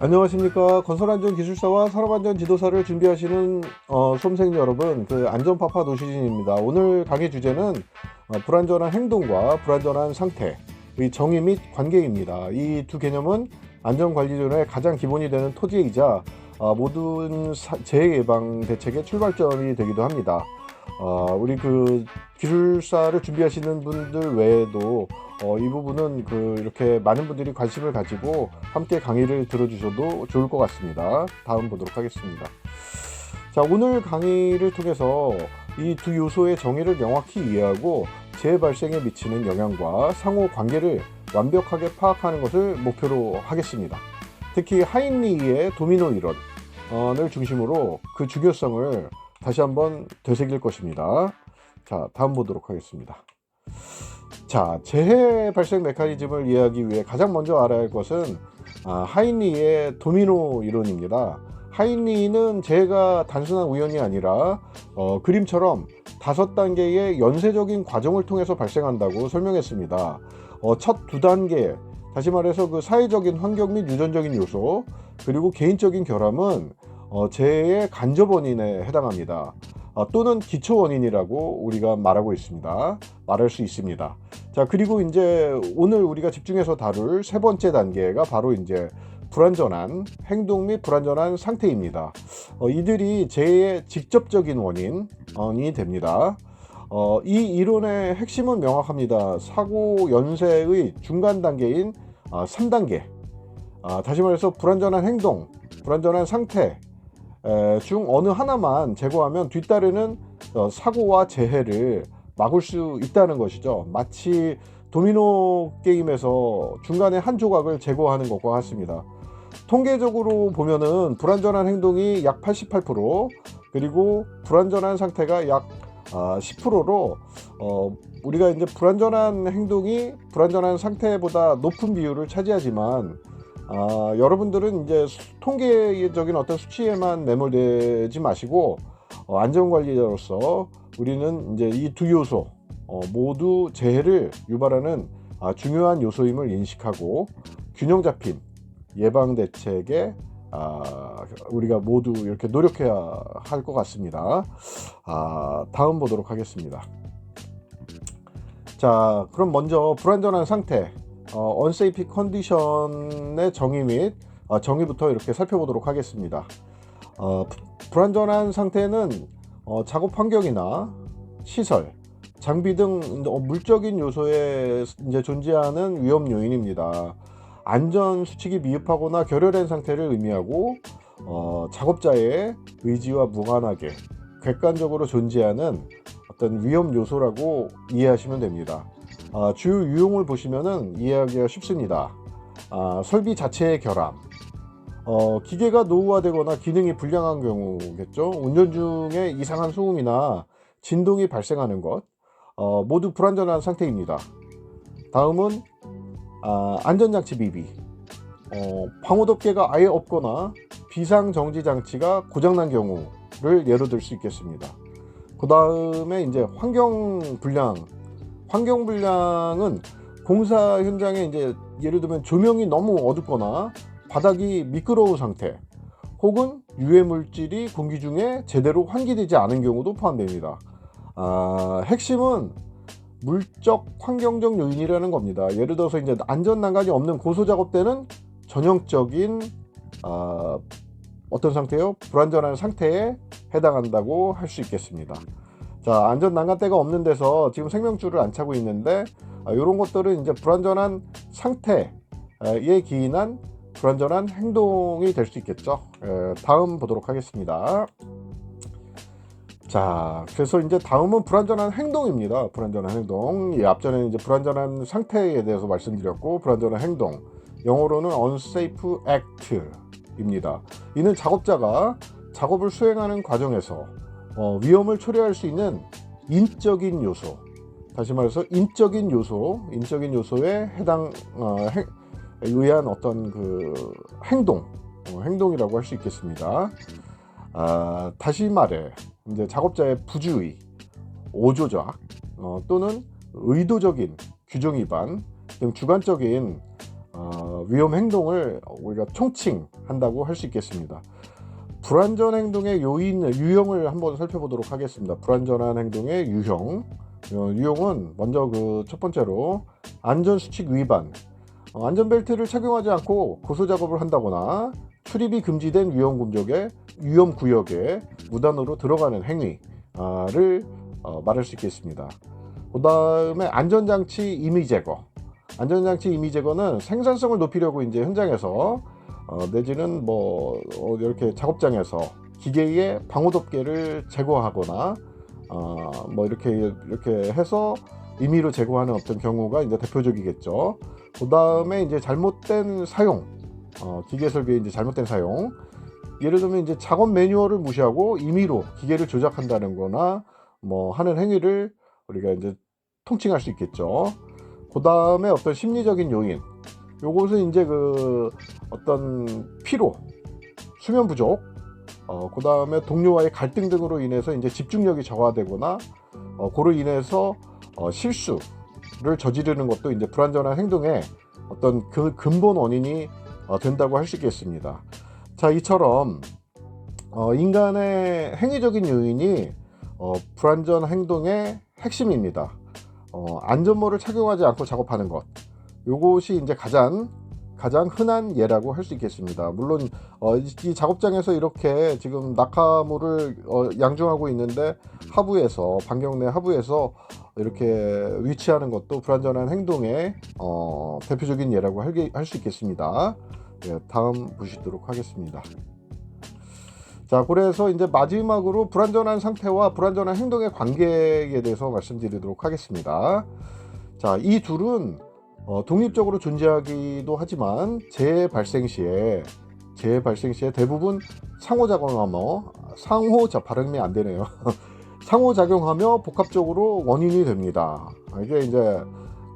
안녕하십니까. 건설안전 기술사와 산업안전 지도사를 준비하시는 어, 수험생 여러분 그 안전파파 노시진입니다. 오늘 강의 주제는 어, 불안전한 행동과 불안전한 상태의 정의 및 관계입니다. 이 두 개념은 안전관리론의 가장 기본이 되는 토지이자 어, 모든 사, 재해 예방 대책의 출발점이 되기도 합니다. 어, 우리 그 기술사를 준비하시는 분들 외에도 어, 이 부분은 그 이렇게 많은 분들이 관심을 가지고 함께 강의를 들어주셔도 좋을 것 같습니다. 다음 보도록 하겠습니다. 자, 오늘 강의를 통해서 이 두 요소의 정의를 명확히 이해하고 재해 발생에 미치는 영향과 상호 관계를 완벽하게 파악하는 것을 목표로 하겠습니다. 특히 하인리의 도미노 이론을 중심으로 그 중요성을 다시 한번 되새길 것입니다. 자, 다음 보도록 하겠습니다. 자, 재해 발생 메커니즘을 이해하기 위해 가장 먼저 알아야 할 것은 아, 하인리의 도미노 이론입니다. 하인리는 재해가 단순한 우연이 아니라 어, 그림처럼 다섯 단계의 연쇄적인 과정을 통해서 발생한다고 설명했습니다. 어, 첫 두 단계, 다시 말해서 그 사회적인 환경 및 유전적인 요소, 그리고 개인적인 결함은 어, 재해의 간접 원인에 해당합니다. 어, 또는 기초 원인이라고 우리가 말하고 있습니다. 말할 수 있습니다. 자, 그리고 이제 오늘 우리가 집중해서 다룰 세 번째 단계가 바로 이제 불안전한 행동 및 불안전한 상태입니다. 어, 이들이 재해의 직접적인 원인이 됩니다. 어, 이 이론의 핵심은 명확합니다. 사고 연쇄의 중간 단계인 아, 3단계. 아, 다시 말해서 불안전한 행동, 불안전한 상태, 에, 중 어느 하나만 제거하면 뒤따르는 어, 사고와 재해를 막을 수 있다는 것이죠. 마치 도미노 게임에서 중간에 한 조각을 제거하는 것과 같습니다. 통계적으로 보면은 불안전한 행동이 약 88% 그리고 불안전한 상태가 약 10%로 어, 우리가 이제 불안전한 행동이 불안전한 상태보다 높은 비율을 차지하지만 아, 여러분들은 이제 수- 통계적인 어떤 수치에만 매몰되지 마시고 어, 안전관리자로서 우리는 이제 이 두 요소 어, 모두 재해를 유발하는 아, 중요한 요소임을 인식하고 균형 잡힌 예방 대책에 아, 우리가 모두 이렇게 노력해야 할 것 같습니다. 아, 다음 보도록 하겠습니다. 자, 그럼 먼저 불안전한 상태, 어, unsafe condition의 정의 및 어, 정의부터 이렇게 살펴보도록 하겠습니다. 어, 부- 불안전한 상태는 어, 작업 환경이나 시설, 장비 등 어, 물적인 요소에 이제 존재하는 위험 요인입니다. 안전 수칙이 미흡하거나 결여된 상태를 의미하고 어, 작업자의 의지와 무관하게 객관적으로 존재하는 어떤 위험 요소라고 이해하시면 됩니다. 아, 주요 유형을 보시면은 이해하기가 쉽습니다. 아, 설비 자체의 결함, 어, 기계가 노후화되거나 기능이 불량한 경우겠죠. 운전 중에 이상한 소음이나 진동이 발생하는 것, 어, 모두 불안전한 상태입니다. 다음은 아, 안전장치 비비, 어, 방호덮개가 아예 없거나 비상정지 장치가 고장난 경우를 예로 들 수 있겠습니다. 그 다음에 이제 환경 불량, 환경 불량은 공사 현장에 이제 예를 들면 조명이 너무 어둡거나 바닥이 미끄러운 상태, 혹은 유해 물질이 공기 중에 제대로 환기되지 않은 경우도 포함됩니다. 아, 핵심은 물적 환경적 요인이라는 겁니다. 예를 들어서 이제 안전 난간이 없는 고소 작업 때는 전형적인 아, 어떤 상태요? 불안전한 상태에 해당한다고 할 수 있겠습니다. 자, 안전 난간대가 없는 데서 지금 생명줄을 안 차고 있는데 아, 이런 것들은 이제 불안전한 상태에 기인한 불안전한 행동이 될 수 있겠죠. 에, 다음 보도록 하겠습니다. 자, 그래서 이제 다음은 불안전한 행동입니다. 불안전한 행동. 이 앞전에 이제 불안전한 상태에 대해서 말씀드렸고, 불안전한 행동. 영어로는 unsafe act입니다. 이는 작업자가 작업을 수행하는 과정에서 어, 위험을 초래할 수 있는 인적인 요소. 다시 말해서 인적인 요소, 인적인 요소에 해당 어, 행, 의한 어떤 그 행동, 어, 행동이라고 할 수 있겠습니다. 아, 다시 말해 이제 작업자의 부주의, 오조작 어, 또는 의도적인 규정 위반 등 주관적인 어, 위험 행동을 우리가 총칭한다고 할 수 있겠습니다. 불안전 행동의 요인 유형을 한번 살펴보도록 하겠습니다. 불안전한 행동의 유형. 어, 유형은 먼저 그 첫 번째로 안전수칙 위반. 어, 안전벨트를 착용하지 않고 고소 작업을 한다거나 출입이 금지된 위험 구역에 위험 구역에 무단으로 들어가는 행위를 어, 말할 수 있겠습니다. 그 다음에 안전장치 임의 제거. 안전장치 임의 제거는 생산성을 높이려고 이제 현장에서 어, 내지는 뭐 어, 이렇게 작업장에서 기계의 방호 덮개를 제거하거나 어, 뭐 이렇게 이렇게 해서 임의로 제거하는 어떤 경우가 이제 대표적이겠죠. 그 다음에 이제 잘못된 사용, 어, 기계 설비의 이제 잘못된 사용. 예를 들면 이제 작업 매뉴얼을 무시하고 임의로 기계를 조작한다는 거나 뭐 하는 행위를 우리가 이제 통칭할 수 있겠죠. 그 다음에 어떤 심리적인 요인. 요것은 이제 그 어떤 피로, 수면 부족, 어, 그 다음에 동료와의 갈등 등으로 인해서 이제 집중력이 저하되거나, 어, 그로 인해서 어, 실수를 저지르는 것도 이제 불안전한 행동의 어떤 그 근본 원인이 어, 된다고 할 수 있겠습니다. 자, 이처럼 어, 인간의 행위적인 요인이 어, 불안전 행동의 핵심입니다. 어, 안전모를 착용하지 않고 작업하는 것. 요것이 이제 가장 가장 흔한 예라고 할 수 있겠습니다. 물론 어, 이, 이 작업장에서 이렇게 지금 낙하물을 어, 양중하고 있는데 하부에서 반경 내 하부에서 이렇게 위치하는 것도 불안전한 행동의 어, 대표적인 예라고 할 수 있겠습니다. 예, 다음 보시도록 하겠습니다. 자, 그래서 이제 마지막으로 불안전한 상태와 불안전한 행동의 관계에 대해서 말씀드리도록 하겠습니다. 자, 이 둘은 어, 독립적으로 존재하기도 하지만 재해 발생 시에 재해 발생 시에 대부분 상호작용하며 상호자 발음이 안 되네요. 상호작용하며 복합적으로 원인이 됩니다. 이게 이제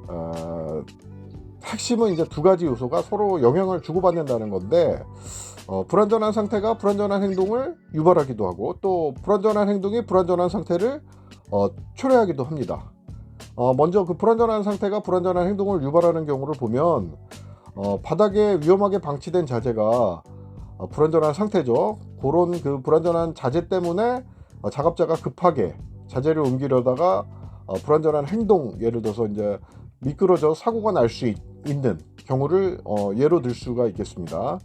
어, 핵심은 이제 두 가지 요소가 서로 영향을 주고받는다는 건데 어, 불안전한 상태가 불안전한 행동을 유발하기도 하고 또 불안전한 행동이 불안전한 상태를 어, 초래하기도 합니다. 어, 먼저 그 불안전한 상태가 불안전한 행동을 유발하는 경우를 보면 어, 바닥에 위험하게 방치된 자재가 어, 불안전한 상태죠. 그런 그 불안전한 자재 때문에 어, 작업자가 급하게 자재를 옮기려다가 어, 불안전한 행동 예를 들어서 이제 미끄러져 사고가 날 수 있는 경우를 어, 예로 들 수가 있겠습니다.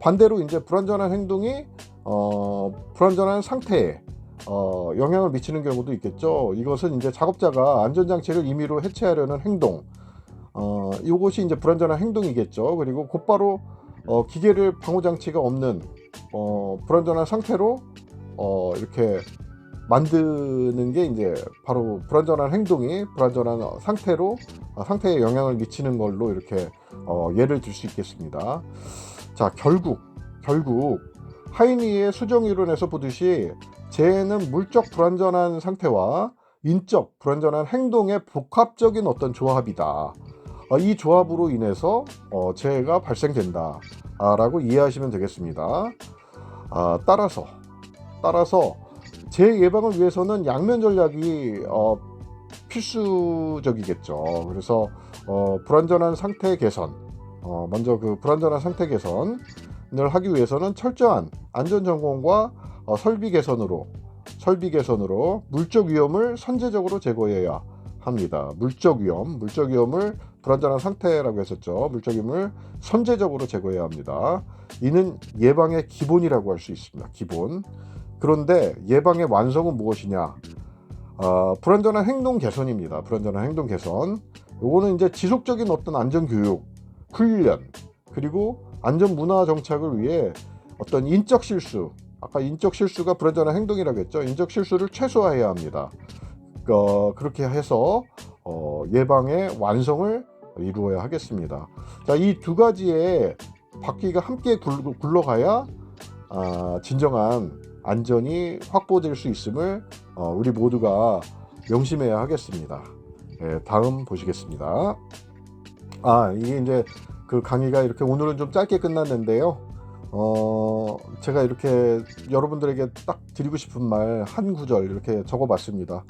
반대로 이제 불안전한 행동이 어, 불안전한 상태에 어, 영향을 미치는 경우도 있겠죠. 이것은 이제 작업자가 안전장치를 임의로 해체하려는 행동, 어, 이것이 이제 불안전한 행동이겠죠. 그리고 곧바로 어, 기계를 방호장치가 없는 어, 불안전한 상태로 어, 이렇게 만드는 게 이제 바로 불안전한 행동이 불안전한 상태로 어, 상태에 영향을 미치는 걸로 이렇게 어, 예를 들 수 있겠습니다. 자 결국 결국 하이니의 수정 이론에서 보듯이 재해는 물적 불안전한 상태와 인적 불안전한 행동의 복합적인 어떤 조합이다. 어, 이 조합으로 인해서 어, 재해가 발생된다라고 이해하시면 되겠습니다. 아, 따라서 따라서 재해 예방을 위해서는 양면 전략이 어, 필수적이겠죠. 그래서 어, 불안전한 상태 개선, 어, 먼저 그 불안전한 상태 개선을 하기 위해서는 철저한 안전 점검과 어, 설비 개선으로 설비 개선으로 물적 위험을 선제적으로 제거해야 합니다. 물적 위험, 물적 위험을 불안전한 상태라고 했었죠. 물적 위험을 선제적으로 제거해야 합니다. 이는 예방의 기본이라고 할 수 있습니다. 기본. 그런데 예방의 완성은 무엇이냐? 어, 불안전한 행동 개선입니다. 불안전한 행동 개선. 요거는 이제 지속적인 어떤 안전 교육, 훈련, 그리고 안전 문화 정착을 위해 어떤 인적 실수, 아까 인적 실수가 불안전한 행동이라고 했죠. 인적 실수를 최소화해야 합니다. 어, 그렇게 해서 어, 예방의 완성을 이루어야 하겠습니다. 자, 이 두 가지의 바퀴가 함께 굴러, 가야 아, 진정한 안전이 확보될 수 있음을 어, 우리 모두가 명심해야 하겠습니다. 네, 다음 보시겠습니다. 아, 이게 이제 그 강의가 이렇게 오늘은 좀 짧게 끝났는데요. 어, 제가 이렇게 여러분들에게 딱 드리고 싶은 말 한 구절 이렇게 적어 봤습니다.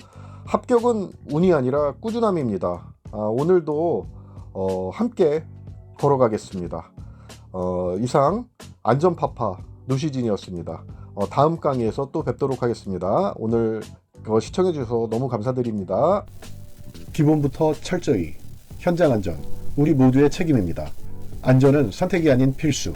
합격은 운이 아니라 꾸준함입니다. 아, 오늘도 어, 함께 걸어가겠습니다. 어, 이상 안전파파 누시진이었습니다. 어, 다음 강의에서 또 뵙도록 하겠습니다. 오늘 어, 시청해주셔서 너무 감사드립니다. 기본부터 철저히 현장 안전 우리 모두의 책임입니다. 안전은 선택이 아닌 필수.